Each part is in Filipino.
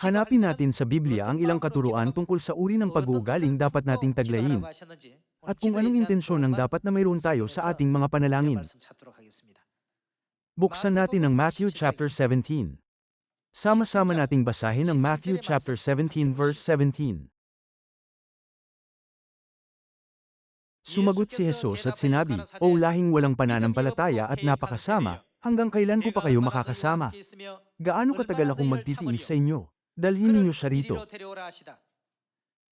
Hanapin natin sa Biblia ang ilang katuruan tungkol sa uri ng pag-uugaling dapat nating taglayin, at kung anong intensyon ang dapat na mayroon tayo sa ating mga panalangin. Buksan natin ang Matthew chapter 17. Sama-sama nating basahin ang Matthew chapter 17 verse 17. Sumagot si Jesus at sinabi, O lahing walang pananampalataya at napakasama, hanggang kailan ko pa kayo makakasama? Gaano katagal akong magtitiis sa inyo? Dalhin ninyo siya rito.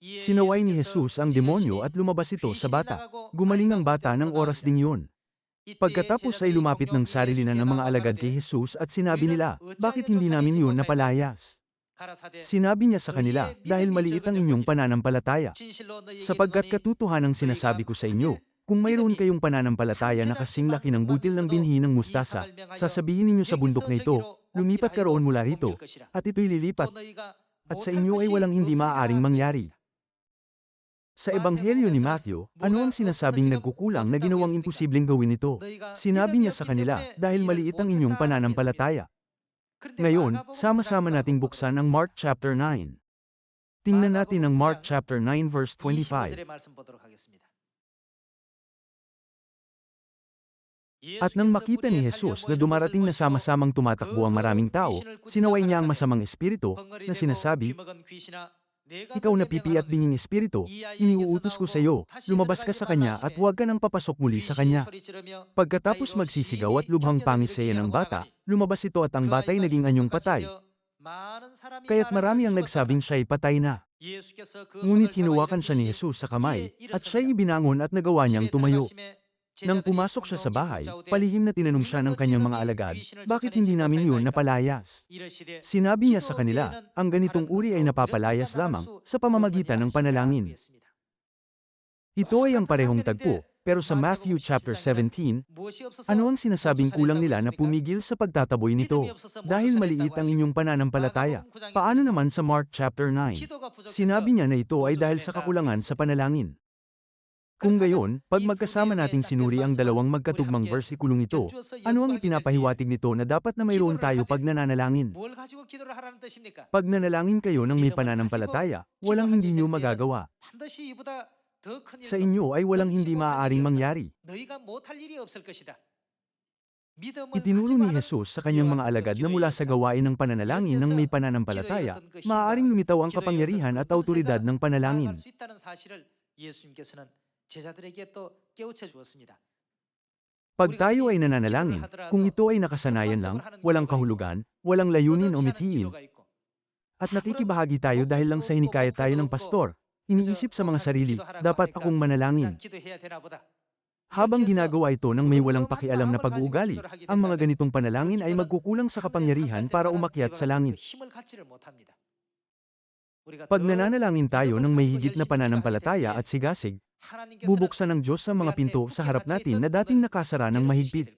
Sinaway ni Jesus ang demonyo at lumabas ito sa bata. Gumaling ang bata ng oras ding yun. Pagkatapos ay lumapit ng sarili na ng mga alagad kay Jesus at sinabi nila, Bakit hindi namin yun napalayas? Sinabi niya sa kanila, dahil maliit ang inyong pananampalataya. Sapagkat katotohanang sinasabi ko sa inyo, kung mayroon kayong pananampalataya na kasing laki ng butil ng binhi ng mustasa, sasabihin ninyo sa bundok na ito, lumipat ka roon mula rito, at ito'y lilipat, at sa inyo ay walang hindi maaaring mangyari. Sa Ebanghelyo ni Matthew, ano ang sinasabing nagkukulang na ginawang imposibleng gawin ito? Sinabi niya sa kanila, dahil maliit ang inyong pananampalataya. Ngayon, sama-sama nating buksan ang Mark chapter 9. Tingnan natin ang Mark chapter 9 verse 25. At nang makita ni Jesus na dumarating na sama-samang tumatakbo ang maraming tao, sinaway niya ang masamang espiritu na sinasabi, Ikaw na pipi at binging espiritu, iniuutos ko sa iyo, lumabas ka sa kanya at huwag ka nang papasok muli sa kanya. Pagkatapos magsisigaw at lubhang pangisaya ng bata, lumabas ito at ang batay naging anyong patay. Kaya't marami ang nagsabing siya'y patay na. Ngunit hinawakan siya ni Jesus sa kamay, at siya'y ibinangon at nagawa niyang tumayo. Nang pumasok siya sa bahay, palihim na tinanong siya ng kanyang mga alagad, bakit hindi namin yun napalayas? Sinabi niya sa kanila, ang ganitong uri ay napapalayas lamang sa pamamagitan ng panalangin. Ito ay ang parehong tagpo, pero sa Matthew chapter 17, ano ang sinasabing kulang nila na pumigil sa pagtataboy nito? Dahil maliit ang inyong pananampalataya. Paano naman sa Mark chapter 9? Sinabi niya na ito ay dahil sa kakulangan sa panalangin. Kung gayon, pag magkasama nating sinuri ang dalawang magkatugmang versikulong ito, ano ang ipinapahiwatig nito na dapat na mayroon tayo pag nananalangin? Pag nanalangin kayo ng may pananampalataya, walang hindi nyo magagawa. Sa inyo ay walang hindi maaaring mangyari. Itinuro ni Jesus sa kanyang mga alagad na mula sa gawain ng pananalangin ng may pananampalataya, maaaring lumitaw ang kapangyarihan at autoridad ng panalangin. Pag tayo ay nananalangin, kung ito ay nakasanayan lang, walang kahulugan, walang layunin o mithiin, at nakikibahagi tayo dahil lang sa hinikayat tayo ng pastor, iniisip sa mga sarili, dapat akong manalangin. Habang ginagawa ito ng may walang pakialam na pag-uugali, ang mga ganitong panalangin ay magkukulang sa kapangyarihan para umakyat sa langit. Pag nananalangin tayo ng may higit na pananampalataya at sigasig, bubuksan ng Diyos ang mga pinto sa harap natin na dating nakasara ng mahigpit.